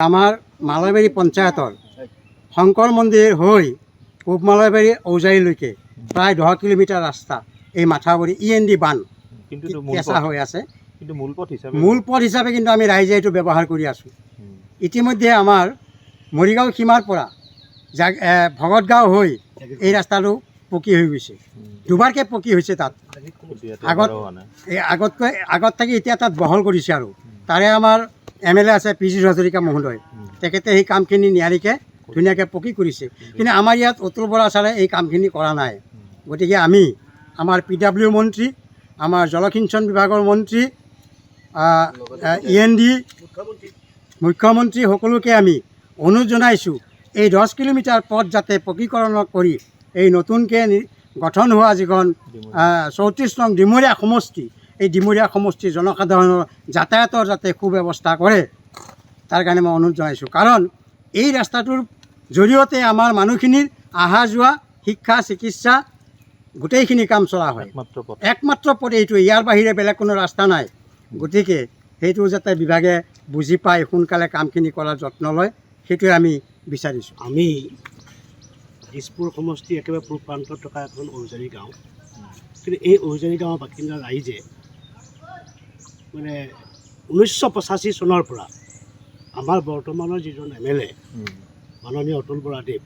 আমাৰ মালাবাৰী পঞ্চায়তৰ শংকৰ মন্দিৰ হৈ পূব মালাবাৰী ঔজাৰীলৈকে প্ৰায় দহ কিলোমিটাৰ ৰাস্তা এই মাথাউৰি ই এন ডি বান কেঁচা হৈ আছে। মূল পথ হিচাপে কিন্তু আমি ৰাইজে এইটো ব্যৱহাৰ কৰি আছোঁ। ইতিমধ্যে আমাৰ মৰিগাঁও সীমাৰ পৰা জাগ ভগতগাঁও হৈ এই ৰাস্তাটো পকী হৈ গৈছে। দুবাৰকৈ পকী হৈছে তাত। আগত- আগতকৈ আগত থাকি এতিয়া তাত বহল কৰিছে আৰু। তাৰে আমাৰ এম এল এ আছে পি জি হাজৰিকা মহোদয় তেখেতে সেই কামখিনি নিয়াৰিকৈ ধুনীয়াকৈ পকী কৰিছে। কিন্তু আমাৰ ইয়াত অতুল বৰা ছাৰে এই কামখিনি কৰা নাই। গতিকে আমি আমাৰ পি ডাব্লিউ মন্ত্ৰী আমাৰ জলসিঞ্চন বিভাগৰ মন্ত্ৰী ই এন ডি মুখ্যমন্ত্ৰী। সকলোকে আমি অনুৰোধ জনাইছোঁ এই দহ কিলোমিটাৰ পথ যাতে পকীকৰণ কৰি এই নতুনকৈ গঠন হোৱা যিখন চৌত্ৰিছ নং ডিমৰীয়া সমষ্টি এই ডিমৰীয়া সমষ্টিৰ জনসাধাৰণৰ যাতায়াতৰ যাতে সুব্যৱস্থা কৰে তাৰ কাৰণে মই অনুৰোধ জনাইছোঁ। কাৰণ এই ৰাস্তাটোৰ জৰিয়তে আমাৰ মানুহখিনিৰ অহা যোৱা শিক্ষা চিকিৎসা গোটেইখিনি কাম চলা হয়। একমাত্ৰ পথ। এইটো। ইয়াৰ বাহিৰে বেলেগ কোনো ৰাস্তা নাই। গতিকে সেইটো যাতে বিভাগে বুজি পাই সোনকালে কামখিনি কৰাৰ যত্ন লয় সেইটোৱে আমি বিচাৰিছোঁ। আমি দিছপুৰ সমষ্টি একেবাৰে পূব প্ৰান্তত থকা এখন ঔজাৰী গাঁও। কিন্তু এই ঔজাৰী গাঁৱৰ বাসিন্দা ৰাইজে মানে ঊনৈছশ পঁচাশী চনৰ পৰা আমাৰ বৰ্তমানৰ যিজন এম এল এ মাননীয় অতুল বৰাদেৱ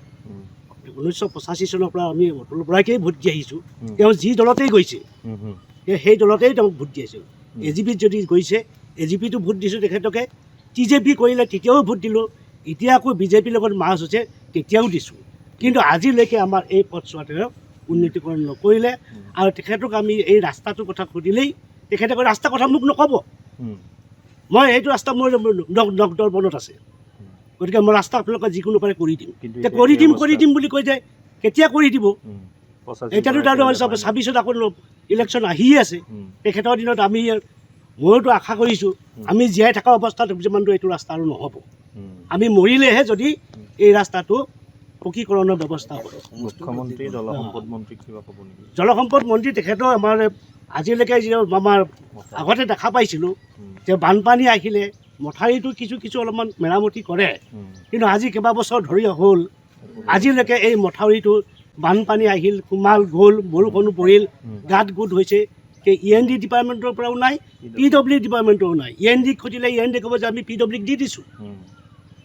ঊনৈছশ পঁচাশী চনৰ পৰা আমি অতুল বৰাকেই ভোট দি আহিছোঁ। তেওঁ যি দলতেই গৈছে সেই- দলতেই তেওঁক ভোট দি আহিছোঁ এ জি পিত যদি গৈছে এ জি পিটো ভোট দিছোঁ তেখেতকে টি জে পি কৰিলে তেতিয়াও ভোট দিলোঁ। এতিয়া আকৌ বি জে পিৰ লগত মাছ হৈছে তেতিয়াও দিছোঁ। কিন্তু আজিলৈকে আমাৰ এই পথছোৱাটোৱে উন্নতিকৰণ নকৰিলে আৰু তেখেতক আমি এই ৰাস্তাটোৰ কথা সুধিলেই তেখেতে কয় ৰাস্তাৰ কথা মোক নক'ব। মই এইটো ৰাস্তা মোৰ নগদৰ মনত আছে। গতিকে মই ৰাস্তা আপোনালোকে যিকোনো পাৰে কৰি দিম। কৰি দিম কৰি দিম বুলি কৈ যায় কেতিয়া কৰি দিব? এতিয়াতো পৰা তাৰ এতিয়ালৈকে হোৱা ছাব্বিছত আকৌ ইলেকশ্যন আহিয়ে আছে। তেখেতৰ দিনত আমি ময়োতো আশা কৰিছোঁ আমি জীয়াই থকা অৱস্থাত যিমানটো এইটো ৰাস্তা আৰু নহ'ব। আমি মৰিলেহে যদি এই ৰাস্তাটো পকীকৰণৰ ব্যৱস্থা হ'ব। মুখ্যমন্ত্ৰী জলসম্পদ মন্ত্ৰীক কিবা ক'ব নেকি? জলসম্পদ মন্ত্ৰী তেখেতৰ আমাৰ আজিলৈকে যি আমাৰ আগতে দেখা পাইছিলোঁ যে বানপানী আহিলে মথাউৰিটো কিছু কিছু অলপমান মেৰামতি কৰে। কিন্তু আজি কেইবাবছৰ ধৰি হ'ল আজিলৈকে এই মথাউৰিটো বানপানী আহিল সোমাল গ'ল বৰষুণো পৰিল গাত গোট হৈছে ই এন ডি ডিপাৰ্টমেণ্টৰ পৰাও নাই পি ডব্লিউ ডিপাৰ্টমেণ্টৰো নাই। ই এন ডিক সুধিলে ই এন ডি ক'ব যে আমি পি ডব্লিউক দি দিছোঁ।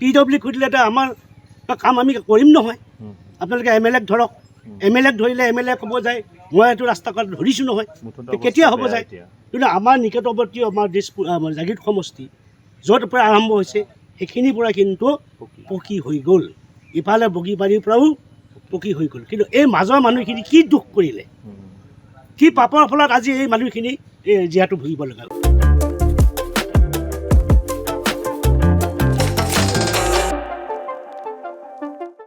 পি ডব্লিউ সুধিলেতো আমাৰ কাম আমি কৰিম নহয়। আপোনালোকে এম এল এক ধৰক। এম এল এক ধৰিলে এম এল এ ক'ব যায় মই এইটো ৰাস্তা কাট ধৰিছোঁ নহয় কেতিয়া হ'ব যায়? কিন্তু আমাৰ নিকটৱৰ্তী আমাৰ দিছপুৰ আমাৰ জাগীৰ সমষ্টি য'ৰ পৰা আৰম্ভ হৈছে সেইখিনিৰ পৰা কিন্তু পকী। পকী হৈ গ'ল। ইফালে বগীবাৰীৰ পৰাও পকী হৈ গ'ল। কিন্তু এই মাজৰ মানুহখিনি কি দুখ কৰিলে? কি পাপৰ ফলত আজি এই মানুহখিনি এই জীয়াটো ভুগিব লগা হ'ল?